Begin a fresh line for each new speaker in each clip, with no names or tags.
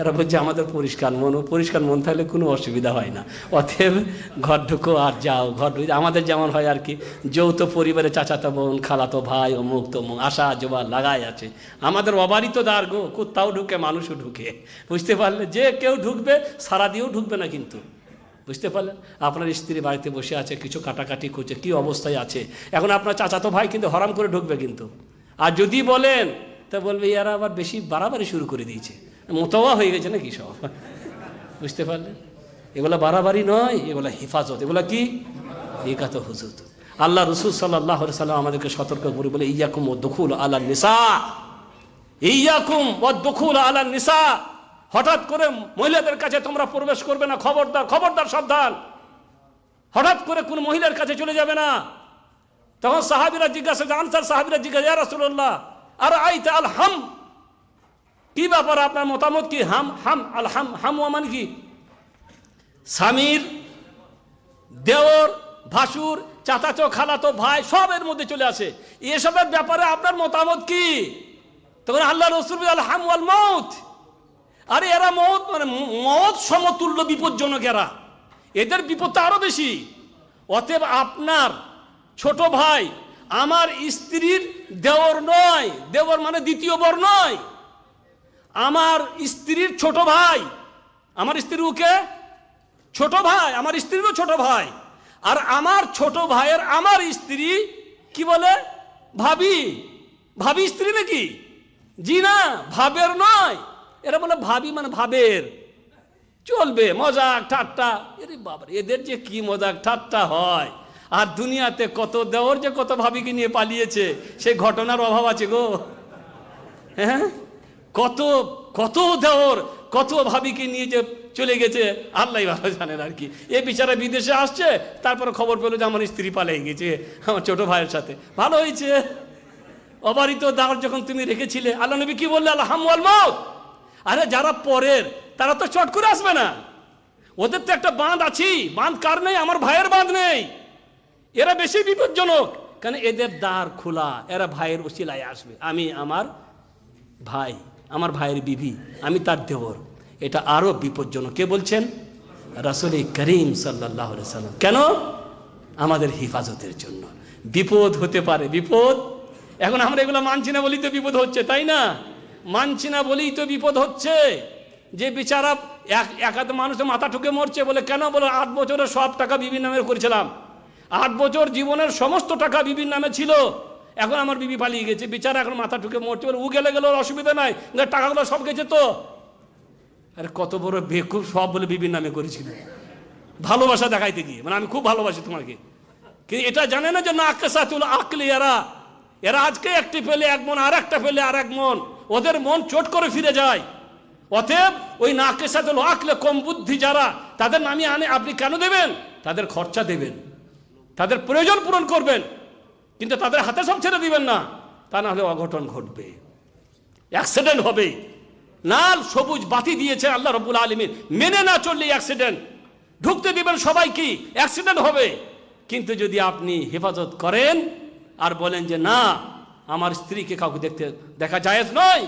এরা বলছে, আমাদের পরিষ্কার মন পরিষ্কার মন থাকলে কোনো অসুবিধা হয় না। অতএব ঘর ঢুকো আর যাও, ঘর ঢুকে আমাদের যেমন হয় আর কি, যৌথ পরিবারে চাচাতো বোন, খালাতো ভাই অমুক তমুক আশা জোবা লাগাই আছে। আমাদের অবারিত দ্বার গো কোথাও ঢুকে, মানুষও ঢুকে। বুঝতে পারলে, যে কেউ ঢুকবে সারা দিয়েও ঢুকবে না কিন্তু। বুঝতে পারলেন? আপনার স্ত্রী বাড়িতে বসে আছে, কিছু কাটাকাটি করছে, কি অবস্থায় আছে? এখন আপনার চাচাতো ভাই কিন্তু হরাম করে ঢুকবে কিন্তু। আর যদি বলেন, তা বলবে, এরা আবার বেশি বাড়াবাড়ি শুরু করে দিয়েছে। মোতাবা হয়ে গেছে নাকি সব? বুঝতে পারলেন? এগুলো বাড়াবাড়ি নয়, এগুলো হেফাজত। এগুলো কি? একাত হুজুত আল্লাহ রসুল সাল্লাহ সাল্লাম আমাদেরকে সতর্ক করে বলে, ইয়াকুম ও দখুল আল্লাহ নিসা। ইয়াকুম ও দখুল আল্লাহ নিসা। হঠাৎ করে মহিলাদের কাছে তোমরা প্রবেশ করবে না, খবরদার খবরদার সাবধান। হঠাৎ করে কোন মহিলার কাছে চলে যাবে না। তখন সাহাবিরা জিজ্ঞাসা আনসার সাহাবিরা জিজ্ঞাসা রাসূলুল্লাহ আর আইতা আল হাম? কি ব্যাপার আপনার মতামত কি? হাম হাম, আল, হাম হাম মানে কি? স্বামীর দেওর, ভাসুর, চাচাচো, খালাতো, ভাই সবের মধ্যে চলে আসে। এসবের ব্যাপারে আপনার মতামত কি? তখন আল্লাহ রসুল আল হাম আল মৌত আরে এরা মত মানে মত সমতুল্য বিপজ্জনক এরা। এদের বিপদটা আরও বেশি। অতএব আপনার ছোট ভাই আমার স্ত্রীর দেওর নয়। দেওর মানে দ্বিতীয় বর নয়। আমার স্ত্রীর ছোট ভাই। আমার স্ত্রীর উকে ছোট ভাই। আমার স্ত্রীরও ছোট ভাই। আর আমার ছোট ভাইয়ের আমার স্ত্রী কি বলে? ভাবি। ভাবি স্ত্রী নাকি? জি না, ভাবের নয়। এরা বলে ভাবি মানে ভাবের। চলবে, মজাক, ঠাট্টা। এরে বাবা এদের যে কি মজাক, ঠাট্টা হয়। আর দুনিয়াতে কত দেওর যে কত ভাবিকে নিয়ে পালিয়েছে সেই ঘটনার অভাব আছে গো। হ্যাঁ? কত কত দেওর, কত ভাবিকে নিয়ে যে চলে গেছে আল্লাহ ভালো জানেন আর কি। এ বিচারা বিদেশে আসছে, তারপরে খবর পেল যে আমার স্ত্রী পালিয়ে গেছে, আমার ছোট ভাইয়ের সাথে। ভালো হয়েছে। অবারিত দাঁড় যখন তুমি রেখেছিলে, আল্লাহ নবী কি বললে? আল্লাহ হামওয়াল মত আরে যারা পরের, তারা তো চট করে আসবে না। ওদের তো একটা বাঁধ আছি বাঁধ কার নেই? আমার ভাইয়ের বাঁধ নেই। এরা বেশি বিপজ্জনক। কারণ এদের দ্বার খোলা, এরা ভাইয়ের ওসিলায় আসবে। আমি, আমার ভাই। আমার ভাইয়ের বিবি, আমি তার দেবর। এটা আরও বিপজ্জনক। কে বলছেন? রাসুল করিম সাল্লাহ সাল্লাম। কেন? আমাদের হেফাজতের জন্য। বিপদ হতে পারে, বিপদ। এখন আমরা এগুলো মানছি না বলেই তো বিপদ হচ্ছে, তাই না? মানছি না বলেই তো বিপদ হচ্ছে। যে বিচারা এক একাধ মানুষের মাথা ঠুকে মরছে বলে, কেন বলে আট বছরে সব টাকা বিবির নামে করেছিলাম? আট বছর জীবনের সমস্ত টাকা বিবির নামে ছিল। এখন আমার বিবি পালিয়ে গেছে, বিচারা এখন মাথা ঠুকে মরছে, বলে উ গেলে গেলে অসুবিধা নাই টাকাগুলো সব গেছে তো। আরে, কত বড় বেকুব সব বলে বিবির নামে করেছিল। ভালোবাসা দেখাইতে গিয়ে মানে আমি খুব ভালোবাসি তোমাকে। কিন্তু এটা জানে না যে না আঁকে সাথে আঁকলে এরা। এরা আজকে একটি পেলে এক মন, আর একটা পেলে আর এক মন। ওদের মন চোট করে ফিরে যায়। অতএব ওই নাকের সাথে আঁকলে কম বুদ্ধি যারা, তাদের নামিয়ে আনে, আপনি কেন দেবেন? তাদের খরচা দেবেন। তাদের প্রয়োজন পূরণ করবেন। কিন্তু তাদের হাতে সব ছেড়ে দিবেন না। তা না হলে অঘটন ঘটবে। অ্যাক্সিডেন্ট হবে। লাল, সবুজ বাতি দিয়েছে আল্লাহ রবুল আলমীর মেনে না চললে অ্যাক্সিডেন্ট ঢুকতে দিবেন সবাই কি? অ্যাক্সিডেন্ট হবে। কিন্তু যদি আপনি হেফাজত করেন আর বলেন যে, না, আমার স্ত্রীকে কাউকে দেখতে দেখা যায় নয়।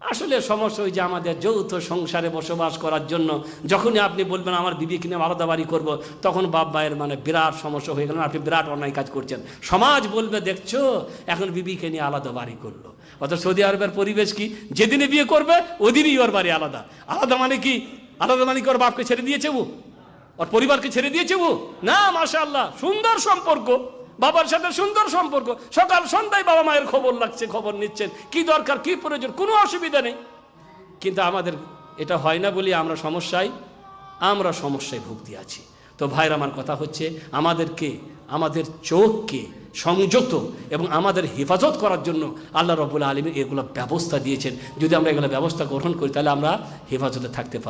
আসলে সমস্যা ওই যে আমাদের যৌথ সংসারে বসবাস করার জন্য, যখনই আপনি বলবেন, আমার বিবিকে নিয়ে আলাদা বাড়ি করব, তখন বাপ ভাইয়ের মানে বিরাট সমস্যা হয়ে গেল। আপনি বিরাট অন্যায় কাজ করছেন। সমাজ বলবে, দেখছ, এখন বিবিকে নিয়ে আলাদা বাড়ি করল। অত সৌদি আরবের পরিবেশ কি? যেদিনে বিয়ে করবে, ওদিনই ওর বাড়ি আলাদা। আলাদা মানে কি? আলাদা মানে কি ওর বাপকে ছেড়ে দিয়েছে ও? ওর পরিবারকে ছেড়ে দিয়েছে ও? না মাশা আল্লাহ সুন্দর সম্পর্ক। বাবার সাথে সুন্দর সম্পর্ক। সকাল সন্ধ্যায় বাবা মায়ের খবর লাগছে, খবর নিচ্ছেন। কি দরকার, কি প্রয়োজন, কোনো অসুবিধা নেই। কিন্তু আমাদের এটা হয় না বলি আমরা সমস্যায় আমরা সমস্যায় ভুগতে আছি। তো ভাইয়ের আমার কথা হচ্ছে, আমাদেরকে, আমাদের চোখকে সংযত এবং আমাদের হেফাজত করার জন্য আল্লাহ রবুল্লা আলমী এগুলো ব্যবস্থা দিয়েছেন। যদি আমরা এগুলো ব্যবস্থা গ্রহণ করি, তাহলে আমরা হেফাজতে থাকতে পারব।